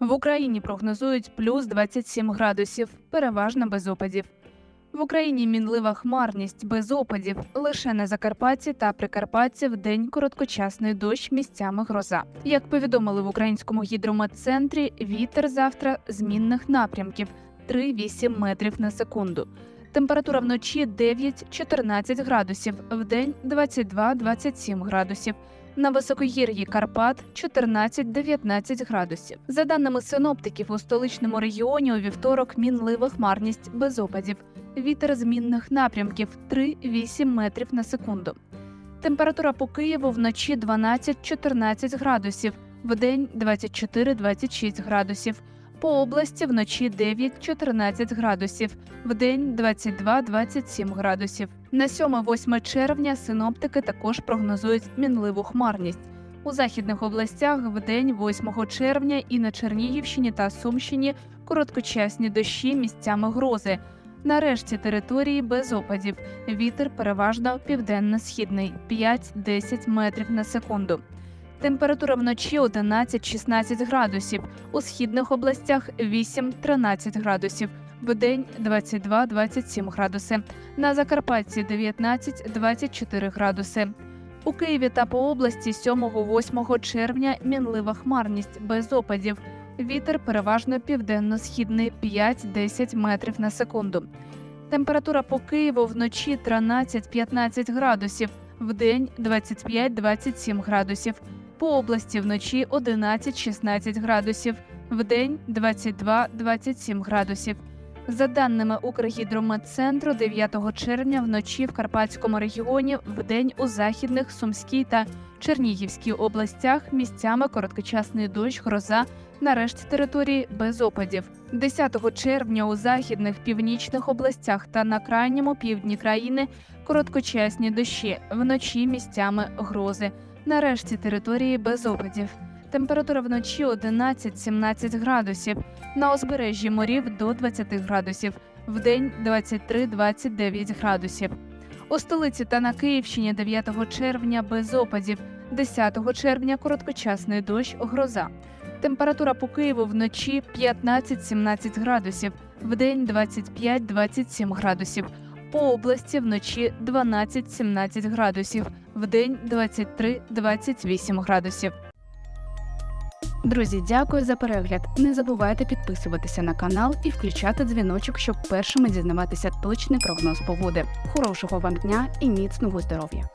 В Україні прогнозують плюс 27 градусів, переважно без опадів. В Україні мінлива хмарність без опадів. Лише на Закарпатті та Прикарпатті в день короткочасний дощ місцями гроза. Як повідомили в українському гідрометцентрі, вітер завтра змінних напрямків 3-8 метрів на секунду. Температура вночі 9-14 градусів, вдень 22-27 градусів. На високогір'ї Карпат 14-19 градусів. За даними синоптиків, у столичному регіоні у вівторок мінлива хмарність без опадів. Вітер змінних напрямків 3-8 метрів на секунду. Температура по Києву вночі 12-14 градусів, вдень 24-26 градусів. По області вночі 9-14 градусів, вдень 22-27 градусів. На 7-8 червня синоптики також прогнозують мінливу хмарність. У західних областях в день 8 червня і на Чернігівщині та Сумщині короткочасні дощі місцями грози. На решті території без опадів. Вітер переважно південно-східний 5-10 метрів на секунду. Температура вночі 11-16 градусів. У східних областях 8-13 градусів. Вдень 22-27 градуси. На Закарпатті 19-24 градуси. У Києві та по області 7-8 червня мінлива хмарність без опадів. Вітер переважно південно-східний 5-10 метрів на секунду. Температура по Києву вночі 13-15 градусів, вдень 25-27 градусів. По області вночі 11-16 градусів, вдень 22-27 градусів. За даними Укргідрометцентру, 9 червня вночі в Карпатському регіоні, вдень у західних, Сумській та Чернігівській областях місцями короткочасний дощ, гроза, на решті території без опадів. 10 червня у західних північних областях та на крайньому півдні країни короткочасні дощі, вночі місцями грози. На решті території без опадів. Температура вночі 11-17 градусів, на узбережжі морів до 20 градусів, вдень 23-29 градусів. У столиці та на Київщині 9 червня без опадів, 10 червня короткочасний дощ, гроза. Температура по Києву вночі 15-17 градусів, вдень 25-27 градусів. По області вночі 12-17 градусів, вдень 23-28 градусів. Друзі, дякую за перегляд. Не забувайте підписуватися на канал і включати дзвіночок, щоб першими дізнаватися точний прогноз погоди. Хорошого вам дня і міцного здоров'я!